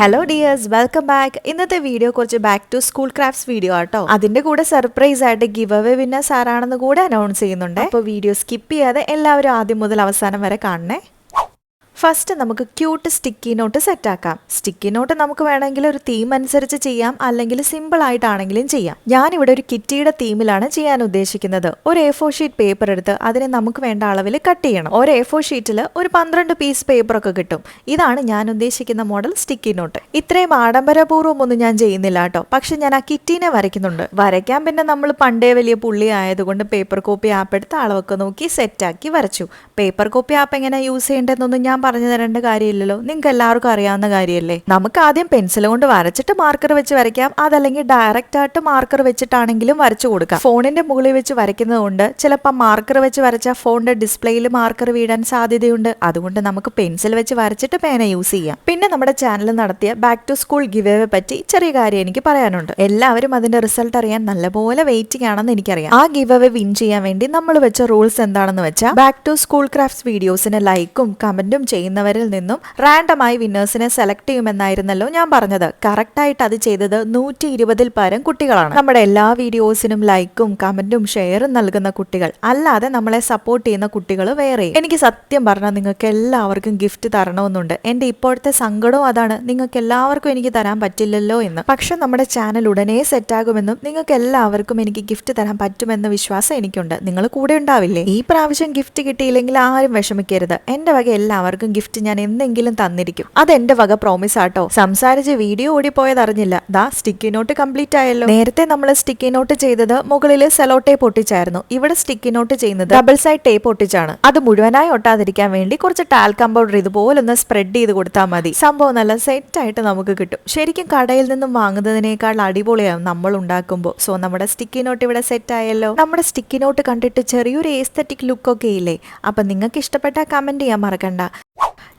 Hello dears welcome back ഇന്നത്തെ video കുറച്ച് back to school crafts video ആട്ടോ. അതിന്റെ കൂടെ സർപ്രൈസ് ആയിട്ട് ഗിവ് അവേ വിന്നേഴ്സ് ആരാണെന്ന് കൂടെ അനൗൺസ് ചെയ്യുന്നുണ്ട്. അപ്പോൾ വീഡിയോ സ്കിപ്പ് ചെയ്യാതെ എല്ലാവരും ആദ്യം മുതൽ അവസാനം വരെ കാണണേ. ഫസ്റ്റ് നമുക്ക് ക്യൂട്ട് സ്റ്റിക്കി നോട്ട് സെറ്റ് ആക്കാം. സ്റ്റിക്കി നോട്ട് നമുക്ക് വേണമെങ്കിൽ ഒരു തീം അനുസരിച്ച് ചെയ്യാം അല്ലെങ്കിൽ സിമ്പിൾ ആയിട്ടാണെങ്കിലും ചെയ്യാം. ഞാനിവിടെ ഒരു കിറ്റിയുടെ തീമിലാണ് ചെയ്യാൻ ഉദ്ദേശിക്കുന്നത്. ഒരു എ ഫോർ ഷീറ്റ് പേപ്പർ എടുത്ത് അതിനെ നമുക്ക് വേണ്ട അളവിൽ കട്ട് ചെയ്യണം. ഒരു എ ഫോർ ഷീറ്റിൽ ഒരു പന്ത്രണ്ട് പീസ് പേപ്പർ ഒക്കെ കിട്ടും. ഇതാണ് ഞാൻ ഉദ്ദേശിക്കുന്ന മോഡൽ സ്റ്റിക്കി നോട്ട് ഇത്രയും ആഡംബരപൂർവം ഒന്നും ഞാൻ ചെയ്യുന്നില്ല കേട്ടോ. പക്ഷെ ഞാൻ ആ കിറ്റീനെ വരയ്ക്കുന്നുണ്ട്. വരയ്ക്കാൻ പിന്നെ നമ്മൾ പണ്ടേ വലിയ പുള്ളി ആയതുകൊണ്ട് പേപ്പർ കോപ്പി ആപ്പ് എടുത്ത് അളവൊക്കെ നോക്കി സെറ്റാക്കി വരച്ചു. പേപ്പർ കോപ്പി ആപ്പ് എങ്ങനെ യൂസ് ചെയ്യേണ്ടതെന്നൊന്നും ഞാൻ പറഞ്ഞു തരേണ്ട കാര്യമില്ലല്ലോ. നിങ്ങൾക്ക് എല്ലാവർക്കും അറിയാവുന്ന കാര്യമല്ലേ? നമുക്ക് ആദ്യം പെൻസിൽ കൊണ്ട് വരച്ചിട്ട് മാർക്കർ വെച്ച് വരയ്ക്കാം. അതല്ലെങ്കിൽ ഡയറക്റ്റ് ആയിട്ട് മാർക്കർ വെച്ചിട്ടാണെങ്കിലും വരച്ചു കൊടുക്കാം. ഫോണിന്റെ മുകളിൽ വെച്ച് വരയ്ക്കുന്നത് കൊണ്ട് ചിലപ്പോൾ മാർക്കർ വെച്ച് വരച്ച ഫോണിന്റെ ഡിസ്പ്ലേയിൽ മാർക്കർ വീടാൻ സാധ്യതയുണ്ട്. അതുകൊണ്ട് നമുക്ക് പെൻസിൽ വെച്ച് വരച്ചിട്ട് പേന യൂസ് ചെയ്യാം. പിന്നെ നമ്മുടെ ചാനൽ നടത്തിയ back to school give away പറ്റി ചെറിയ കാര്യം എനിക്ക് പറയാനുണ്ട്. എല്ലാവരും അതിന്റെ റിസൾട്ട് അറിയാൻ നല്ലപോലെ വെയിറ്റിംഗ് ആണെന്ന് എനിക്കറിയാം. ആ ഗിവ് അവേ വിൻ ചെയ്യാൻ വേണ്ടി നമ്മൾ വെച്ച റൂൾസ് എന്താണെന്ന് വെച്ചാൽ ബാക്ക് ടു സ്കൂൾ ക്രാഫ്റ്റ്സ് വീഡിയോസിന് ലൈക്കും കമന്റും ചെയ്യുന്നവരിൽ നിന്നും റാൻഡമായി വിന്നേഴ്സിനെ സെലക്ട് ചെയ്യുമെന്നായിരുന്നല്ലോ ഞാൻ പറഞ്ഞത്. കറക്റ്റ് ആയിട്ട് അത് ചെയ്തത് നൂറ്റി ഇരുപതിൽ പരം കുട്ടികളാണ്. നമ്മുടെ എല്ലാ വീഡിയോസിനും ലൈക്കും കമന്റും ഷെയറും നൽകുന്ന കുട്ടികൾ. അല്ലാതെ നമ്മളെ സപ്പോർട്ട് ചെയ്യുന്ന കുട്ടികൾ വേറെ. എനിക്ക് സത്യം പറഞ്ഞാൽ നിങ്ങൾക്ക് എല്ലാവർക്കും ഗിഫ്റ്റ് തരണമെന്നുണ്ട്. എന്റെ ഇപ്പോഴത്തെ സങ്കടവും അതാണ്. നിങ്ങൾക്ക് എല്ലാവർക്കും എനിക്ക് തരാൻ പറ്റില്ലല്ലോ എന്ന്. പക്ഷെ നമ്മുടെ ചാനൽ ഉടനെ സെറ്റ് ആകുമെന്നും നിങ്ങൾക്ക് എല്ലാവർക്കും എനിക്ക് ഗിഫ്റ്റ് തരാൻ പറ്റുമെന്ന വിശ്വാസം എനിക്കുണ്ട്. നിങ്ങൾ കൂടെ ഉണ്ടാവില്ലേ? ഈ പ്രാവശ്യം ഗിഫ്റ്റ് കിട്ടിയില്ലെങ്കിൽ ആരും വിഷമിക്കരുത്. എന്റെ വക എല്ലാവർക്കും ഗിഫ്റ്റ് ഞാൻ എന്തെങ്കിലും തന്നിരിക്കും. അത് എന്റെ വക പ്രോമിസ് ആട്ടോ. സംസാരിച്ച് വീഡിയോ ഓടിപ്പോയത് അറിഞ്ഞില്ല. ദാ സ്റ്റിക്കി നോട്ട് കംപ്ലീറ്റ് ആയല്ലോ. നേരത്തെ നമ്മൾ സ്റ്റിക്കി നോട്ട് ചെയ്തത് മുകളിൽ സെലോ ടേപ്പ് ഒട്ടിച്ചായിരുന്നു ഇവിടെ സ്റ്റിക്കി നോട്ട് ചെയ്യുന്നത് ഡബിൾ സൈഡ് ടേപ്പ് ഒട്ടിച്ചാണ് അത് മുഴുവനായി ഒട്ടാതിരിക്കാൻ വേണ്ടി കുറച്ച് ടാൽക്കം പൗഡർ ഇതുപോലൊന്ന് സ്പ്രെഡ് ചെയ്ത് കൊടുത്താൽ മതി. സംഭവം നല്ല സെറ്റ് ആയിട്ട് നമുക്ക് കിട്ടും. ശരിക്കും കടയിൽ നിന്നും വാങ്ങുന്നതിനേക്കാൾ അടിപൊളിയാവും നമ്മൾ ഉണ്ടാക്കുമ്പോൾ സോ നമ്മുടെ സ്റ്റിക്കി നോട്ട് ഇവിടെ സെറ്റ് ആയല്ലോ. നമ്മുടെ സ്റ്റിക്കി നോട്ട് കണ്ടിട്ട് ചെറിയൊരു ഏസ്തറ്റിക് ലുക്ക് ഒക്കെ ഇല്ലേ? അപ്പൊ നിങ്ങൾക്ക് ഇഷ്ടപ്പെട്ട കമന്റ് ചെയ്യാൻ മറക്കണ്ട.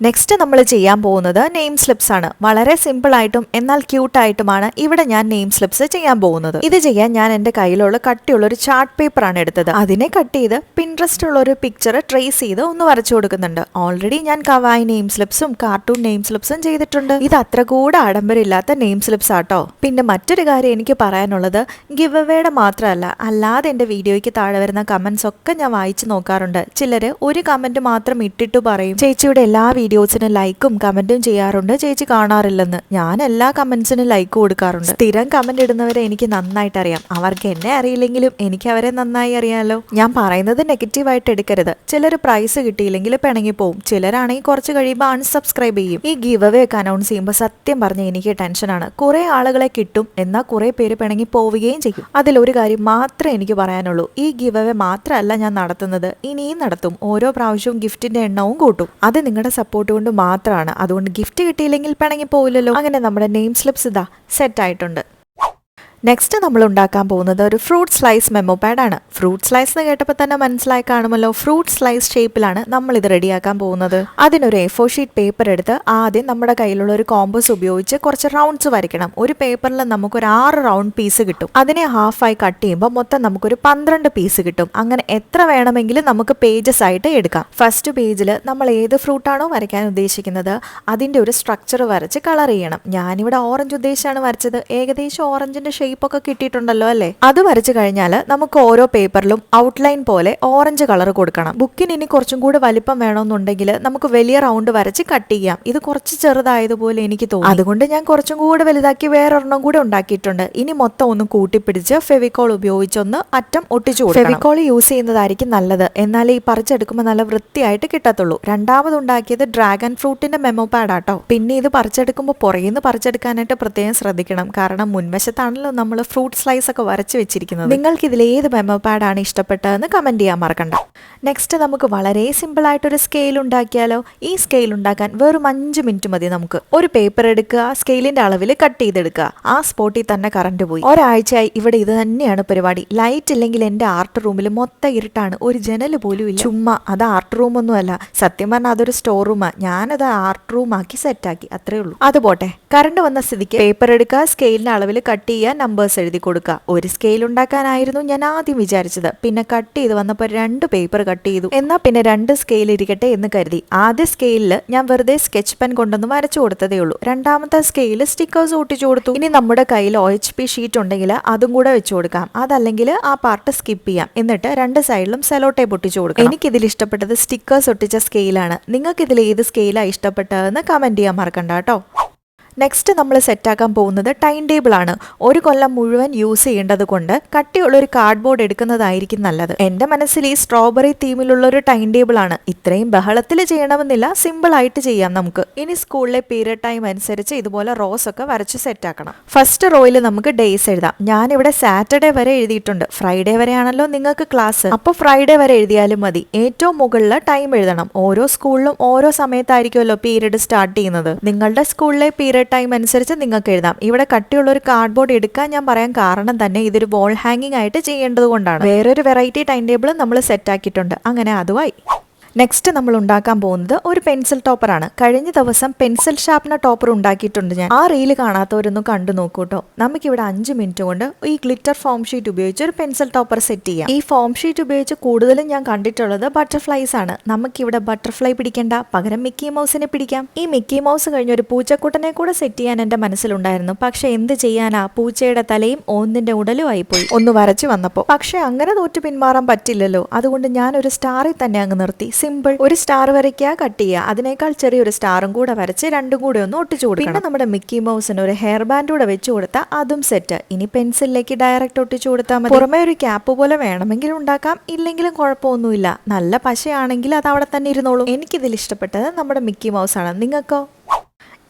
നെക്സ്റ്റ് നമ്മൾ ചെയ്യാൻ പോകുന്നത് നെയിം സ്ലിപ്സ് ആണ്. വളരെ സിമ്പിൾ ആയിട്ടും എന്നാൽ ക്യൂട്ടായിട്ടുമാണ് ഇവിടെ ഞാൻ നെയിം സ്ലിപ്സ് ചെയ്യാൻ പോകുന്നത്. ഇത് ചെയ്യാൻ ഞാൻ എന്റെ കയ്യിലുള്ള കട്ടിയുള്ള ഒരു ചാർട്ട് പേപ്പർ ആണ് എടുത്തത്. അതിനെ കട്ട് ചെയ്ത് പിൻട്രസ്റ്റ് ഉള്ള ഒരു പിക്ചർ ട്രേസ് ചെയ്ത് ഒന്ന് വരച്ചു കൊടുക്കുന്നുണ്ട്. ഓൾറെഡി ഞാൻ കവായി നെയിം സ്ലിപ്സും കാർട്ടൂൺ നെയിം സ്ലിപ്സും ചെയ്തിട്ടുണ്ട്. ഇത് അത്ര കൂടെ ആഡംബരമില്ലാത്ത നെയിം സ്ലിപ്സ് ആട്ടോ. പിന്നെ മറ്റൊരു കാര്യം എനിക്ക് പറയാനുള്ളത് ഗിവ് അവയുടെ മാത്രമല്ല അല്ലാതെ എന്റെ വീഡിയോയ്ക്ക് താഴെ വരുന്ന കമന്റ്സ് ഒക്കെ ഞാൻ വായിച്ചു നോക്കാറുണ്ട്. ചിലര് ഒരു കമന്റ് മാത്രം ഇട്ടിട്ട് പറയും ചേച്ചിയുടെ എല്ലാ വീഡിയോസിനും ലൈക്കും കമന്റും ചെയ്യാറുണ്ട്. ചേച്ചി കാണാറില്ലെന്ന്. ഞാൻ എല്ലാ കമൻസിനും ലൈക്ക് കൊടുക്കാറുണ്ട്. സ്ഥിരം കമന്റ് ഇടുന്നവരെ എനിക്ക് നന്നായിട്ട് അറിയാം. അവർക്ക് എന്നെ അറിയില്ലെങ്കിലും എനിക്ക് അവരെ നന്നായി അറിയാമല്ലോ ഞാൻ പറയുന്നത് നെഗറ്റീവായിട്ട് എടുക്കരുത്. ചിലർ പ്രൈസ് കിട്ടിയില്ലെങ്കിൽ പിണങ്ങി പോവും. ചിലരാണെങ്കിൽ കുറച്ച് കഴിയുമ്പോൾ അൺസബ്സ്ക്രൈബ് ചെയ്യും. ഈ ഗീവ് അവേ ഒക്കെ അനൗൺസ് ചെയ്യുമ്പോൾ സത്യം പറഞ്ഞ എനിക്ക് ടെൻഷനാണ് കുറെ ആളുകളെ കിട്ടും. എന്നാൽ കുറെ പേര് പിണങ്ങി പോവുകയും ചെയ്യും. അതിലൊരു കാര്യം മാത്രമേ എനിക്ക് പറയാനുള്ളൂ. ഈ ഗീവ് അവേ മാത്രമല്ല ഞാൻ നടത്തുന്നത്. ഇനിയും നടത്തും. ഓരോ പ്രാവശ്യവും ഗിഫ്റ്റിന്റെ എണ്ണവും കൂട്ടും. അത് നിങ്ങളുടെ സപ്പോർട്ട് കൊണ്ട് മാത്രമാണ് അതുകൊണ്ട് ഗിഫ്റ്റ് കിട്ടിയില്ലെങ്കിൽ പിണങ്ങി പോവില്ലല്ലോ. അങ്ങനെ നമ്മുടെ നെയിം സ്ലിപ്സ് ഇതാ സെറ്റ് ആയിട്ടുണ്ട്. നെക്സ്റ്റ് നമ്മൾ ഉണ്ടാക്കാൻ പോകുന്നത് ഒരു ഫ്രൂട്ട് സ്ലൈസ് മെമ്മോ പാഡ് ആണ്. ഫ്രൂട്ട് സ്ലൈസ് എന്ന് കേട്ടപ്പോൾ തന്നെ മനസ്സിലായി കാണുമല്ലോ. ഫ്രൂട്ട് സ്ലൈസ് ഷേപ്പിലാണ് നമ്മൾ ഇത് റെഡിയാക്കാൻ പോകുന്നത്. അതിനൊരു എ ഫോർ ഷീറ്റ് പേപ്പർ എടുത്ത് ആദ്യം നമ്മുടെ കയ്യിലുള്ള ഒരു കോമ്പസ് ഉപയോഗിച്ച് കുറച്ച് റൗണ്ട്സ് വരയ്ക്കണം. ഒരു പേപ്പറിൽ നമുക്കൊരു ആറ് റൗണ്ട് പീസ് കിട്ടും. അതിനെ ഹാഫായി കട്ട് ചെയ്യുമ്പോൾ മൊത്തം നമുക്കൊരു പന്ത്രണ്ട് പീസ് കിട്ടും. അങ്ങനെ എത്ര വേണമെങ്കിലും നമുക്ക് പേജസ് ആയിട്ട് എടുക്കാം. ഫസ്റ്റ് പേജിൽ നമ്മൾ ഏത് ഫ്രൂട്ടാണോ വരയ്ക്കാൻ ഉദ്ദേശിക്കുന്നത് അതിന്റെ ഒരു സ്ട്രക്ചർ വരച്ച് കളർ ചെയ്യണം. ഞാനിവിടെ ഓറഞ്ച് ഉദ്ദേശിച്ചാണ് വരച്ചത്. ഏകദേശം ഓറഞ്ചിന്റെ ഷേപ്പ് ഒക്കെ കിട്ടിയിട്ടുണ്ടല്ലോ അല്ലേ? അത് വരച്ചു കഴിഞ്ഞാൽ നമുക്ക് ഓരോ പേപ്പറിലും ഔട്ട്ലൈൻ പോലെ ഓറഞ്ച് കളർ കൊടുക്കണം. ബുക്കിന് ഇനി കുറച്ചും കൂടി വലിപ്പം വേണമെന്നുണ്ടെങ്കിൽ നമുക്ക് വലിയ റൗണ്ട് വരച്ച് കട്ട് ചെയ്യാം. ഇത് കുറച്ച് ചെറുതായതുപോലെ എനിക്ക് തോന്നി. അതുകൊണ്ട് ഞാൻ കുറച്ചും കൂടെ വലുതാക്കി വേറൊരെണ്ണം കൂടെ ഉണ്ടാക്കിയിട്ടുണ്ട്. ഇനി മൊത്തം ഒന്ന് കൂട്ടിപ്പിടിച്ച് ഫെവിക്കോൾ ഉപയോഗിച്ചൊന്ന് അറ്റം ഒട്ടിച്ചു ഫെവിക്കോൾ യൂസ് ചെയ്യുന്നതായിരിക്കും നല്ലത്. എന്നാൽ ഈ പറിച്ചെടുക്കുമ്പോൾ നല്ല വൃത്തിയായിട്ട് കിട്ടത്തുള്ളൂ. രണ്ടാമത് ഉണ്ടാക്കിയത് ഡ്രാഗൺ ഫ്രൂട്ടിന്റെ മെമ്മോ പാഡ് ആട്ടോ. പിന്നെ ഇത് പറിച്ചെടുക്കുമ്പോൾ പുറകിൽ നിന്ന് പറിച്ചെടുക്കാനായിട്ട് പ്രത്യേകം ശ്രദ്ധിക്കണം. കാരണം മുൻവശത്താണല്ലോ നമ്മൾ ഫ്രൂട്ട് സ്ലൈസ് ഒക്കെ വരച്ച് വെച്ചിരിക്കുന്നത്. നിങ്ങൾക്ക് ഇതിൽ ഏത് മെമ്മോ പാഡാണ് ഇഷ്ടപ്പെട്ടതെന്ന് കമന്റ് ചെയ്യാൻ മറക്കണ്ട. നെക്സ്റ്റ് നമുക്ക് വളരെ സിമ്പിൾ ആയിട്ടൊരു സ്കെയിൽ ഉണ്ടാക്കിയാലോ? ഈ സ്കെയിൽ ഉണ്ടാക്കാൻ വെറും അഞ്ച് മിനിറ്റ് മതി നമുക്ക്. ഒരു പേപ്പർ എടുക്കുക സ്കെയിലിന്റെ അളവിൽ കട്ട് ചെയ്തെടുക്കുക. ആ സ്പോട്ടിൽ തന്നെ കറണ്ട് പോയി. ഒരാഴ്ചയായി ഇവിടെ ഇത് തന്നെയാണ് പരിപാടി. ലൈറ്റ് ഇല്ലെങ്കിൽ എന്റെ ആർട്ട് റൂമിൽ മൊത്തം ഇരുട്ടാണ്. ഒരു ജനൽ പോലും ഇല്ല. ചുമ്മാ അത് ആർട്ട് റൂം ഒന്നുമല്ല സത്യം പറഞ്ഞാൽ അതൊരു സ്റ്റോർ റൂമാ ഞാനത് ആർട്ട് റൂം ആക്കി സെറ്റ് ആക്കി. അത്രേ ഉള്ളൂ. അതുപോട്ടെ കറണ്ട് വന്ന സ്ഥിതിക്ക് പേപ്പർ എടുക്കുക സ്കെയിലിന്റെ അളവിൽ കട്ട് ചെയ്യുക നമ്പേഴ്സ് എഴുതി കൊടുക്കുക ഒരു സ്കെയിൽ ഉണ്ടാക്കാനായിരുന്നു ഞാൻ ആദ്യം വിചാരിച്ചത്. പിന്നെ കട്ട് ചെയ്ത് വന്നപ്പോൾ രണ്ട് പേപ്പർ കട്ട് ചെയ്തു. എന്നാ പിന്നെ രണ്ട് സ്കെയിൽ ഇരിക്കട്ടെ എന്ന് കരുതി. ആദ്യ സ്കെയിലിൽ ഞാൻ വെറുതെ സ്കെച്ച് പെൻ കൊണ്ടൊന്ന് വരച്ചു കൊടുത്തതേ ഉള്ളൂ. രണ്ടാമത്തെ സ്കെയിൽ സ്റ്റിക്കേഴ്സ് ഒട്ടിച്ചു കൊടുത്തു. ഇനി നമ്മുടെ കയ്യിൽ ഒ എച്ച് പി ഷീറ്റ് ഉണ്ടെങ്കിൽ അതും കൂടെ വെച്ചു കൊടുക്കാം. അതല്ലെങ്കിൽ ആ പാർട്ട് സ്കിപ്പ് ചെയ്യാം. എന്നിട്ട് രണ്ട് സൈഡിലും സെലോ ടേപ്പ് ഒട്ടിച്ചു കൊടുക്കാം എനിക്കിതിൽ ഇഷ്ടപ്പെട്ടത് സ്റ്റിക്കേഴ്സ് ഒട്ടിച്ച സ്കെയിലാണ് നിങ്ങൾക്ക് ഇതിൽ ഏത് സ്കെയിലാണ് ഇഷ്ടപ്പെട്ടതെന്ന് കമന്റ് ചെയ്യാൻ മറക്കണ്ട കേട്ടോ. നെക്സ്റ്റ് നമ്മൾ സെറ്റാക്കാൻ പോകുന്നത് ടൈം ടേബിൾ ആണ്. ഒരു കൊല്ലം മുഴുവൻ യൂസ് ചെയ്യേണ്ടത് കൊണ്ട് കട്ടിയുള്ള ഒരു കാർഡ്ബോർഡ് എടുക്കുന്നതായിരിക്കും നല്ലത്. എന്റെ മനസ്സിൽ ഈ സ്ട്രോബെറി തീമിലുള്ള ഒരു ടൈം ടേബിൾ ആണ്. ഇത്രയും ബഹളത്തിൽ ചെയ്യണമെന്നില്ല സിമ്പിൾ ആയിട്ട് ചെയ്യാം നമുക്ക്. ഇനി സ്കൂളിലെ പീരിയഡ് ടൈം അനുസരിച്ച് ഇതുപോലെ റോസ് ഒക്കെ വരച്ച് സെറ്റാക്കണം ഫസ്റ്റ് റോയിൽ നമുക്ക് ഡേയ്സ് എഴുതാം. ഇവിടെ സാറ്റർഡേ വരെ എഴുതിയിട്ടുണ്ട്. ഫ്രൈഡേ വരെയാണല്ലോ നിങ്ങൾക്ക് ക്ലാസ് അപ്പോൾ ഫ്രൈഡേ വരെ എഴുതിയാലും മതി. ഏറ്റവും മുകളിൽ ടൈം എഴുതണം. ഓരോ സ്കൂളിലും ഓരോ സമയത്തായിരിക്കുമല്ലോ പീരീഡ് സ്റ്റാർട്ട് ചെയ്യുന്നത്. നിങ്ങളുടെ സ്കൂളിലെ പീരിയഡ് ടൈം അനുസരിച്ച് നിങ്ങൾക്ക് എഴുതാം. ഇവിടെ കട്ടിയുള്ള ഒരു കാർഡ് ബോർഡ് എടുക്കാൻ ഞാൻ പറയാൻ കാരണം തന്നെ ഇതൊരു വോൾ ഹാങ്ങിങ് ആയിട്ട് ചെയ്യേണ്ടത് കൊണ്ടാണ് വേറൊരു വെറൈറ്റി ടൈം ടേബിൾ നമ്മൾ സെറ്റ് ആക്കിയിട്ടുണ്ട്. അങ്ങനെ അതുമായി. നെക്സ്റ്റ് നമ്മൾ ഉണ്ടാക്കാൻ പോകുന്നത് ഒരു പെൻസിൽ ടോപ്പറാണ് കഴിഞ്ഞ ദിവസം പെൻസിൽ ഷാർപ്പനർ ടോപ്പർ ഉണ്ടാക്കിയിട്ടുണ്ട് ഞാൻ. ആ റീൽ കാണാത്തവരൊന്നും കണ്ടു നോക്കൂട്ടോ നമുക്ക് നമുക്കിവിടെ അഞ്ച് മിനിറ്റ് കൊണ്ട് ഈ ഗ്ലിറ്റർ ഫോം ഷീറ്റ് ഉപയോഗിച്ച് ഒരു പെൻസിൽ ടോപ്പർ സെറ്റ് ചെയ്യാം. ഈ ഫോം ഷീറ്റ് ഉപയോഗിച്ച് കൂടുതലും ഞാൻ കണ്ടിട്ടുള്ളത് ബട്ടർഫ്ലൈസ് ആണ്. നമുക്കിവിടെ ബട്ടർഫ്ലൈ പിടിക്കേണ്ട. പകരം മിക്കി മൗസിനെ പിടിക്കാം. ഈ മിക്കി മൗസ് കഴിഞ്ഞ ഒരു പൂച്ചക്കുട്ടനെ കൂടെ സെറ്റ് ചെയ്യാൻ എന്റെ മനസ്സിലുണ്ടായിരുന്നു. പക്ഷെ എന്ത് ചെയ്യാനാ? പൂച്ചയുടെ തലയും ഓന്നിന്റെ ഉടലും ആയിപ്പോയി. ഒന്ന് വരച്ചു വന്നപ്പോ. പക്ഷെ അങ്ങനെ തോറ്റു പിന്മാറാൻ പറ്റില്ലല്ലോ. അതുകൊണ്ട് ഞാൻ ഒരു സ്റ്റാറിൽ തന്നെ അങ്ങ് നിർത്തി. സിമ്പിൾ ഒരു സ്റ്റാർ വരയ്ക്കുക കട്ട് ചെയ്യുക. അതിനേക്കാൾ ചെറിയൊരു സ്റ്റാറും കൂടെ വരച്ച് രണ്ടും കൂടെ ഒന്ന് ഒട്ടിച്ചു കൊടുക്കണം. പിന്നെ നമ്മുടെ മിക്കി മൗസിന് ഒരു ഹെയർ ബാൻഡ് കൂടെ വെച്ച് കൊടുത്താൽ അതും സെറ്റ്. ഇനി പെൻസിലിലേക്ക് ഡയറക്റ്റ് ഒട്ടിച്ചു കൊടുത്താൽ മതി. പുറമെ ഒരു ക്യാപ്പ് പോലെ വേണമെങ്കിലും ഉണ്ടാക്കാം. ഇല്ലെങ്കിലും കുഴപ്പമൊന്നുമില്ല. നല്ല പശയാണെങ്കിൽ അത് അവിടെ തന്നെ ഇരുന്നോളും. എനിക്കിതിൽ ഇഷ്ടപ്പെട്ടത് നമ്മുടെ മിക്കി മൗസ് ആണ് നിങ്ങൾക്കോ?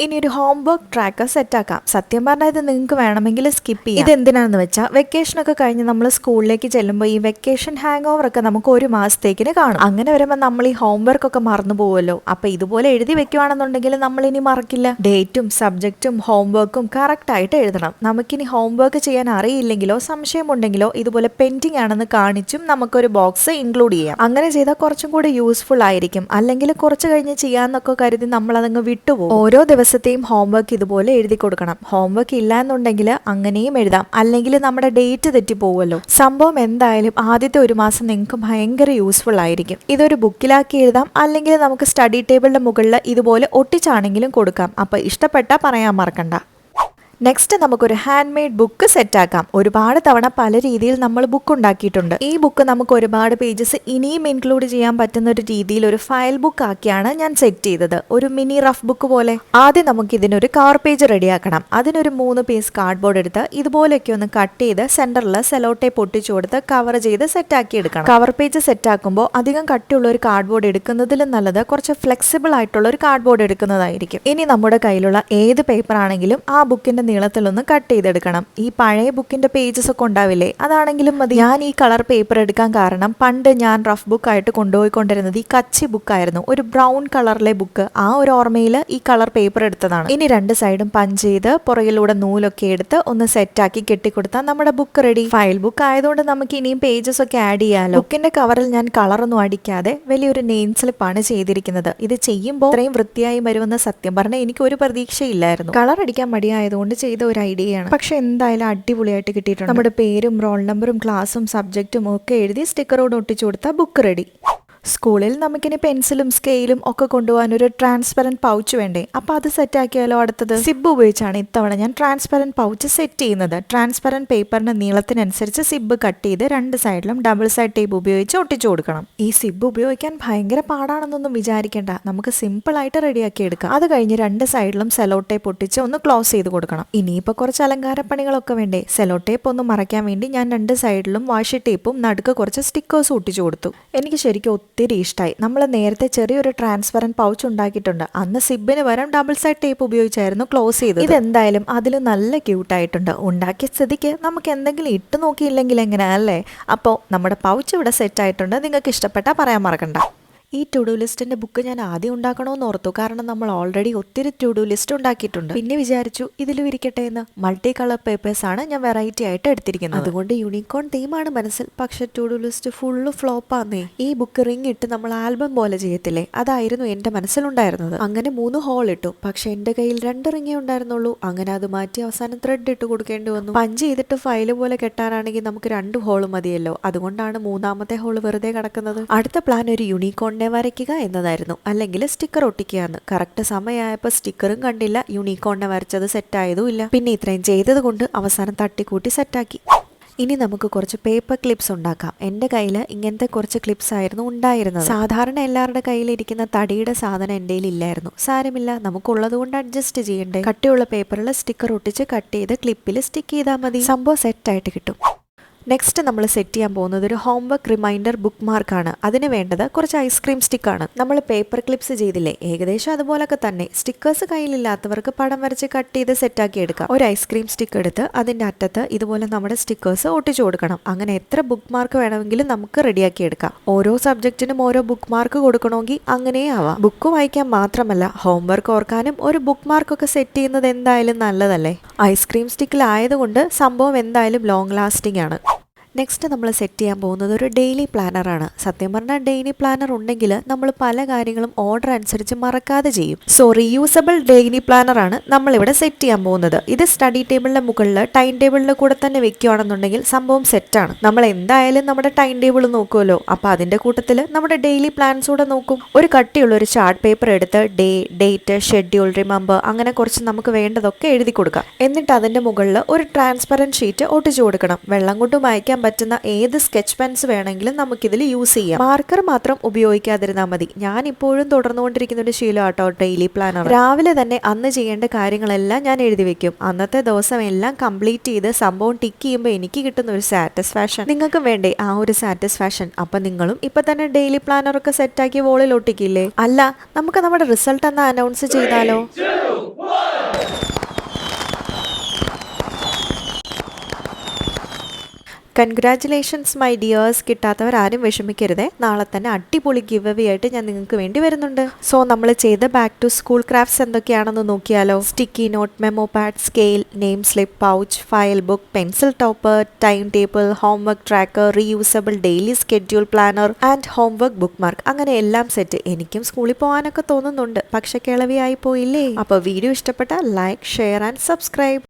ഇനി ഒരു ഹോംവർക്ക് ട്രാക്കർ സെറ്റാക്കാം സത്യം പറഞ്ഞാൽ ഇത് നിങ്ങൾക്ക് വേണമെങ്കിൽ സ്കിപ്പ് ചെയ്യാം. ഇത് എന്തിനാണെന്ന് വെച്ചാൽ വെക്കേഷൻ ഒക്കെ കഴിഞ്ഞ് നമ്മൾ സ്കൂളിലേക്ക് ചെല്ലുമ്പോൾ ഈ വെക്കേഷൻ ഹാങ് ഓവർ ഒക്കെ നമുക്ക് ഒരു മാസത്തേക്കിന് കാണും. അങ്ങനെ വരുമ്പോൾ നമ്മൾ ഈ ഹോംവർക്ക് ഒക്കെ മറന്നു പോകുമല്ലോ അപ്പൊ ഇതുപോലെ എഴുതി വെക്കുവാണെന്നുണ്ടെങ്കിൽ നമ്മൾ ഇനി മറക്കില്ല ഡേറ്റും സബ്ജക്റ്റും ഹോംവർക്കും കറക്റ്റ് ആയിട്ട് എഴുതണം. നമുക്കിനി ഹോംവർക്ക് ചെയ്യാൻ അറിയില്ലെങ്കിലോ സംശയമുണ്ടെങ്കിലോ ഇതുപോലെ പെൻഡിങ് ആണെന്ന് കാണിച്ചും നമുക്കൊരു ബോക്സ് ഇൻക്ലൂഡ് ചെയ്യാം. അങ്ങനെ ചെയ്താൽ കുറച്ചും കൂടി യൂസ്ഫുൾ ആയിരിക്കും. അല്ലെങ്കിൽ കുറച്ച് കഴിഞ്ഞ് ചെയ്യാന്നൊക്കെ കരുതി നമ്മൾ അതങ്ങ് വിട്ടുപോകും. ഓരോ ദിവസത്തെയും ഹോംവർക്ക് ഇതുപോലെ എഴുതി കൊടുക്കണം. ഹോംവർക്ക് ഇല്ല എന്നുണ്ടെങ്കിൽ അങ്ങനെയും എഴുതാം. അല്ലെങ്കിൽ നമ്മുടെ ഡേറ്റ് തെറ്റി പോവുമല്ലോ. സംഭവം എന്തായാലും ആദ്യത്തെ ഒരു മാസം നിങ്ങൾക്ക് ഭയങ്കര യൂസ്ഫുൾ ആയിരിക്കും. ഇതൊരു ബുക്കിലാക്കി എഴുതാം. അല്ലെങ്കിൽ നമുക്ക് സ്റ്റഡി ടേബിളിന്റെ മുകളിൽ ഇതുപോലെ ഒട്ടിച്ചാണെങ്കിലും കൊടുക്കാം. അപ്പൊ ഇഷ്ടപ്പെട്ടാൽ പറയാൻ മറക്കണ്ട. നെക്സ്റ്റ് നമുക്കൊരു ഹാൻഡ് മെയ്ഡ് ബുക്ക് സെറ്റാക്കാം ഒരുപാട് തവണ പല രീതിയിൽ നമ്മൾ ബുക്ക് ഉണ്ടാക്കിയിട്ടുണ്ട്. ഈ ബുക്ക് നമുക്ക് ഒരുപാട് പേജസ് ഇനിയും ഇൻക്ലൂഡ് ചെയ്യാൻ പറ്റുന്ന ഒരു രീതിയിൽ ഒരു ഫയൽ ബുക്ക് ആക്കിയാണ് ഞാൻ സെറ്റ് ചെയ്തത്. ഒരു മിനി റഫ് ബുക്ക് പോലെ. ആദ്യം നമുക്ക് ഇതിനൊരു കവർ പേജ് റെഡിയാക്കണം അതിനൊരു മൂന്ന് പീസ് കാർഡ്ബോർഡ് എടുത്ത് ഇതുപോലെയൊക്കെ ഒന്ന് കട്ട് ചെയ്ത് സെന്ററിൽ സെലോട്ടെ പൊട്ടിച്ചു കൊടുത്ത് കവർ ചെയ്ത് സെറ്റാക്കി എടുക്കണം. കവർ പേജ് സെറ്റാക്കുമ്പോൾ അധികം കട്ടിയുള്ള ഒരു കാർഡ്ബോർഡ് എടുക്കുന്നതിലും നല്ലത് കുറച്ച് ഫ്ലെക്സിബിൾ ആയിട്ടുള്ള ഒരു കാർഡ്ബോർഡ് എടുക്കുന്നതായിരിക്കും. ഇനി നമ്മുടെ കയ്യിലുള്ള ഏത് പേപ്പർ ആണെങ്കിലും ആ ബുക്കിന്റെ നീളത്തിലൊന്ന് കട്ട് ചെയ്തെടുക്കണം. ഈ പഴയ ബുക്കിന്റെ പേജസ് ഒക്കെ ഉണ്ടാവില്ലേ? അതാണെങ്കിലും മതി. ഞാൻ ഈ കളർ പേപ്പർ എടുക്കാൻ കാരണം പണ്ട് ഞാൻ റഫ് ബുക്ക് ആയിട്ട് കൊണ്ടുപോയിക്കൊണ്ടിരുന്നത് ഈ കച്ചി ബുക്കായിരുന്നു ഒരു ബ്രൗൺ കളറിലെ ബുക്ക് ആ ഒരു ഓർമ്മയിൽ ഈ കളർ പേപ്പർ എടുത്തതാണ്. ഇനി രണ്ട് സൈഡും പഞ്ച് ചെയ്ത് പുറകിലൂടെ നൂലൊക്കെ എടുത്ത് ഒന്ന് സെറ്റാക്കി കെട്ടിക്കൊടുത്താൽ നമ്മുടെ ബുക്ക് റെഡി ഫയൽ ബുക്ക് ആയതുകൊണ്ട് നമുക്ക് ഇനിയും പേജസ് ഒക്കെ ആഡ് ചെയ്യാമല്ലോ ബുക്കിന്റെ കവറിൽ ഞാൻ കളറൊന്നും അടിക്കാതെ വലിയൊരു നെയിം സ്ലിപ്പാണ് ചെയ്തിരിക്കുന്നത്. ഇത് ചെയ്യുമ്പോൾ ഇത്രയും വൃത്തിയായി വരുമെന്ന് സത്യം പറഞ്ഞാൽ എനിക്ക് ഒരു പ്രതീക്ഷയില്ലായിരുന്നു. കളർ അടിക്കാൻ മടിയായതുകൊണ്ട് ചെയ്ത ഒരു ഐഡിയയാണ്. പക്ഷെ എന്തായാലും അടിപൊളിയായിട്ട് കിട്ടിയിട്ടുണ്ട്. നമ്മുടെ പേരും റോൾ നമ്പറും ക്ലാസ്സും സബ്ജക്റ്റും ഒക്കെ എഴുതി സ്റ്റിക്കറോട് ഒട്ടിച്ചു കൊടുത്താൽ ബുക്ക് റെഡി. സ്കൂളിൽ നമുക്കിനി പെൻസിലും സ്കെയിലും ഒക്കെ കൊണ്ടുപോകാൻ ഒരു ട്രാൻസ്പെറന്റ് പൗച്ച് വേണ്ടേ? അപ്പോൾ അത് സെറ്റാക്കിയാലോ അടുത്തത്? സിബ് ഉപയോഗിച്ചാണ് ഇത്തവണ ഞാൻ ട്രാൻസ്പെറന്റ് പൗച്ച് സെറ്റ് ചെയ്യുന്നത്. ട്രാൻസ്പെറന്റ് പേപ്പറിന്റെ നീളത്തിനനുസരിച്ച് സിബ് കട്ട് ചെയ്ത് രണ്ട് സൈഡിലും ഡബിൾ സൈഡ് ടേപ്പ് ഉപയോഗിച്ച് ഒട്ടിച്ചു കൊടുക്കണം. ഈ സിബ് ഉപയോഗിക്കാൻ ഭയങ്കര പാടാണെന്നൊന്നും വിചാരിക്കേണ്ട. നമുക്ക് സിമ്പിളായിട്ട് റെഡിയാക്കി എടുക്കാം. അത് കഴിഞ്ഞ് രണ്ട് സൈഡിലും സെലോ ടേപ്പ് ഒട്ടിച്ച് ഒന്ന് ക്ലോസ് ചെയ്ത് കൊടുക്കണം. ഇനിയിപ്പോൾ കുറച്ച് അലങ്കാര പണികളൊക്കെ വേണ്ടേ? സെലോ ടേപ്പ് ഒന്ന് മറയ്ക്കാൻ വേണ്ടി ഞാൻ രണ്ട് സൈഡിലും വാഷി ടേപ്പും നടുക്ക് കുറച്ച് സ്റ്റിക്കേഴ്സ് ഒട്ടിച്ചു കൊടുത്തു. എനിക്ക് ശരിക്കും ഒത്തിരി ഇഷ്ടമായി നമ്മൾ നേരത്തെ ചെറിയൊരു ട്രാൻസ്പെറന്റ് പൗച്ച് ഉണ്ടാക്കിയിട്ടുണ്ട്. അന്ന് സിബിന് പകരം ഡബിൾ സൈഡ് ടേപ്പ് ഉപയോഗിച്ചായിരുന്നു ക്ലോസ് ചെയ്തത്. ഇതെന്തായാലും അതിൽ നല്ല ക്യൂട്ടായിട്ടുണ്ട് ഉണ്ടാക്കിയ സ്ഥിതിക്ക് നമുക്ക് എന്തെങ്കിലും ഇട്ട് നോക്കിയില്ലെങ്കിൽ എങ്ങനെയാ അല്ലേ? അപ്പോൾ നമ്മുടെ പൗച്ച് ഇവിടെ സെറ്റ് ആയിട്ടുണ്ട്. നിങ്ങൾക്ക് ഇഷ്ടപ്പെട്ടാൽ പറയാൻ മറക്കണ്ട. ഈ ടു ഡു ലിസ്റ്റിന്റെ ബുക്ക് ഞാൻ ആദ്യം ഉണ്ടാക്കണമെന്ന് ഓർത്തു. കാരണം നമ്മൾ ഓൾറെഡി ഒത്തിരി ടു ഡു ലിസ്റ്റ് ഉണ്ടാക്കിയിട്ടുണ്ട്. പിന്നെ വിചാരിച്ചു ഇതിലും ഇരിക്കട്ടെ എന്ന് മൾട്ടി കളർ പേപ്പേഴ്സ് ആണ് ഞാൻ വെറൈറ്റി ആയിട്ട് എടുത്തിരിക്കുന്നത്. അതുകൊണ്ട് യൂണിക്കോൺ തീമാണ് മനസ്സിൽ. പക്ഷെ ടു ഡു ലിസ്റ്റ് ഫുള്ള് ഫ്ലോപ്പാന്നേ ഈ ബുക്ക് റിംഗ് ഇട്ട് നമ്മൾ ആൽബം പോലെ ചെയ്യത്തില്ലേ? അതായിരുന്നു എന്റെ മനസ്സിലുണ്ടായിരുന്നത്. അങ്ങനെ മൂന്ന് ഹോൾ ഇട്ടു. പക്ഷെ എന്റെ കയ്യിൽ രണ്ട് റിങ്ങേ ഉണ്ടായിരുന്നുള്ളൂ. അങ്ങനെ അത് മാറ്റി അവസാനം ത്രെഡ് ഇട്ട് കൊടുക്കേണ്ടി വന്നു. പഞ്ച് ചെയ്തിട്ട് ഫയൽ പോലെ കെട്ടാനാണെങ്കിൽ നമുക്ക് രണ്ട് ഹോൾ മതിയല്ലോ. അതുകൊണ്ടാണ് മൂന്നാമത്തെ ഹോൾ വെറുതെ കിടക്കുന്നത്. അടുത്ത പ്ലാൻ ഒരു യൂണിക്കോണിനെ വരയ്ക്കുക എന്നതായിരുന്നു. അല്ലെങ്കിൽ സ്റ്റിക്കർ ഒട്ടിക്കുക എന്ന് കറക്റ്റ് സമയമായപ്പോൾ സ്റ്റിക്കറും കണ്ടില്ല. യൂണിക്കോണിനെ വരച്ചത് സെറ്റായതും ഇല്ല പിന്നെ ഇത്രയും ചെയ്തത് കൊണ്ട് അവസാനം തട്ടിക്കൂട്ടി സെറ്റാക്കി ഇനി നമുക്ക് കുറച്ച് പേപ്പർ ക്ലിപ്സ് ഉണ്ടാക്കാം. എന്റെ കയ്യിൽ ഇങ്ങനത്തെ കുറച്ച് ക്ലിപ്സ് ആയിരുന്നു ഉണ്ടായിരുന്നത്. സാധാരണ എല്ലാവരുടെ കയ്യിലിരിക്കുന്ന തടിയുടെ സാധനം എന്റെ ഇല്ലായിരുന്നു. സാരമില്ല നമുക്കുള്ളത് കൊണ്ട് അഡ്ജസ്റ്റ് ചെയ്യണ്ടേ? കട്ടിയുള്ള പേപ്പറിൽ സ്റ്റിക്കർ ഒട്ടിച്ച് കട്ട് ചെയ്ത് ക്ലിപ്പിൽ സ്റ്റിക്ക് ചെയ്താൽ മതി. സംഭവം സെറ്റായിട്ട് കിട്ടും. നെക്സ്റ്റ് നമ്മൾ സെറ്റ് ചെയ്യാൻ പോകുന്നത് ഒരു ഹോംവർക്ക് റിമൈൻഡർ ബുക്ക് മാർക്കാണ് അതിന് വേണ്ടത് കുറച്ച് ഐസ്ക്രീം സ്റ്റിക്കാണ് നമ്മൾ പേപ്പർ ക്ലിപ്സ് ചെയ്തില്ലേ? ഏകദേശം അതുപോലൊക്കെ തന്നെ. സ്റ്റിക്കേഴ്സ് കയ്യിലില്ലാത്തവർക്ക് പടം വരച്ച് കട്ട് ചെയ്ത് സെറ്റാക്കി എടുക്കാം. ഒരു ഐസ്ക്രീം സ്റ്റിക്ക് എടുത്ത് അതിന്റെ അറ്റത്ത് ഇതുപോലെ നമ്മുടെ സ്റ്റിക്കേഴ്സ് ഒട്ടിച്ചു കൊടുക്കണം. അങ്ങനെ എത്ര ബുക്ക് മാർക്ക് വേണമെങ്കിലും നമുക്ക് റെഡിയാക്കി എടുക്കാം. ഓരോ സബ്ജക്റ്റിനും ഓരോ ബുക്ക് മാർക്ക് കൊടുക്കണമെങ്കിൽ അങ്ങനെ ആവാം. ബുക്ക് വായിക്കാൻ മാത്രമല്ല ഹോംവർക്ക് ഓർക്കാനും ഒരു ബുക്ക് മാർക്കൊക്കെ സെറ്റ് ചെയ്യുന്നത് എന്തായാലും നല്ലതല്ലേ? ഐസ്ക്രീം സ്റ്റിക്കിലായതുകൊണ്ട് സംഭവം എന്തായാലും ലോങ് ലാസ്റ്റിംഗ് ആണ്. നെക്സ്റ്റ് നമ്മൾ സെറ്റ് ചെയ്യാൻ പോകുന്നത് ഒരു ഡെയിലി പ്ലാനറാണ് സത്യം പറഞ്ഞാൽ ഡെയിലി പ്ലാനർ ഉണ്ടെങ്കിൽ നമ്മൾ പല കാര്യങ്ങളും ഓർഡർ അനുസരിച്ച് മറക്കാതെ ചെയ്യും. സോ റീയൂസബിൾ ഡെയിലി പ്ലാനറാണ് നമ്മളിവിടെ സെറ്റ് ചെയ്യാൻ പോകുന്നത്. ഇത് സ്റ്റഡി ടേബിളിന്റെ മുകളിൽ ടൈം ടേബിളിന്റെ കൂടെ തന്നെ വെക്കുകയാണെന്നുണ്ടെങ്കിൽ സംഭവം സെറ്റാണ് നമ്മൾ എന്തായാലും നമ്മുടെ ടൈം ടേബിൾ നോക്കുമല്ലോ. അപ്പോൾ അതിന്റെ കൂട്ടത്തിൽ നമ്മുടെ ഡെയിലി പ്ലാൻസ് കൂടെ നോക്കും. ഒരു കട്ടിയുള്ള ഒരു ചാർട്ട് പേപ്പർ എടുത്ത് ഡേ ഡേറ്റ് ഷെഡ്യൂൾ റിമംബർ അങ്ങനെ കുറച്ച് നമുക്ക് വേണ്ടതൊക്കെ എഴുതി കൊടുക്കാം. എന്നിട്ട് അതിന്റെ മുകളിൽ ഒരു ട്രാൻസ്പെറന്റ് ഷീറ്റ് ഒട്ടിച്ചു കൊടുക്കണം. വെള്ളം കൊണ്ട് മായ്ക്കാൻ പറ്റുന്ന ഏത് സ്കെച്ച് പെൻസ് വേണമെങ്കിലും നമുക്കിതിൽ യൂസ് ചെയ്യാം. മാർക്കർ മാത്രം ഉപയോഗിക്കാതിരുന്നാൽ മതി. ഞാൻ ഇപ്പോഴും തുടർന്നുകൊണ്ടിരിക്കുന്ന ഒരു ശീലം ആട്ടോ ഡെയിലി പ്ലാനർ രാവിലെ തന്നെ അന്ന് ചെയ്യേണ്ട കാര്യങ്ങളെല്ലാം ഞാൻ എഴുതി വെക്കും. അന്നത്തെ ദിവസം എല്ലാം കംപ്ലീറ്റ് ചെയ്ത് സംഭവം ടിക്ക് ചെയ്യുമ്പോൾ എനിക്ക് കിട്ടുന്ന ഒരു സാറ്റിസ്ഫാക്ഷൻ നിങ്ങൾക്ക് വേണ്ടേ ആ ഒരു സാറ്റിസ്ഫാക്ഷൻ അപ്പൊ നിങ്ങളും ഇപ്പൊ തന്നെ ഡെയിലി പ്ലാനർ ഒക്കെ സെറ്റാക്കി വോളിൽ ഒട്ടിക്കില്ലേ? അല്ല നമുക്ക് നമ്മുടെ റിസൾട്ട് എന്ന് അനൗൺസ് ചെയ്താലോ? കൺഗ്രാറ്റുലേഷൻസ് മൈ ഡിയേഴ്സ് കിട്ടാത്തവർ ആരും വിഷമിക്കരുതേ. നാളെ തന്നെ അടിപൊളി ഗിവ് ആയിട്ട് ഞാൻ നിങ്ങൾക്ക് വേണ്ടി വരുന്നുണ്ട്. സോ നമ്മൾ ചെയ്ത ബാക്ക് ടു സ്കൂൾ ക്രാഫ്റ്റ്സ് എന്തൊക്കെയാണെന്ന് നോക്കിയാലോ? Sticky note memo pad scale name slip pouch file book pencil topper time table homework tracker reusable daily schedule planner and homework bookmark അങ്ങനെ എല്ലാം സെറ്റ് എനിക്കും സ്കൂളിൽ പോകാനൊക്കെ തോന്നുന്നുണ്ട്. പക്ഷെ കിളവിയായി പോയില്ലേ? അപ്പോൾ വീഡിയോ ഇഷ്ടപ്പെട്ട ലൈക്ക് ഷെയർ ആൻഡ് സബ്സ്ക്രൈബ്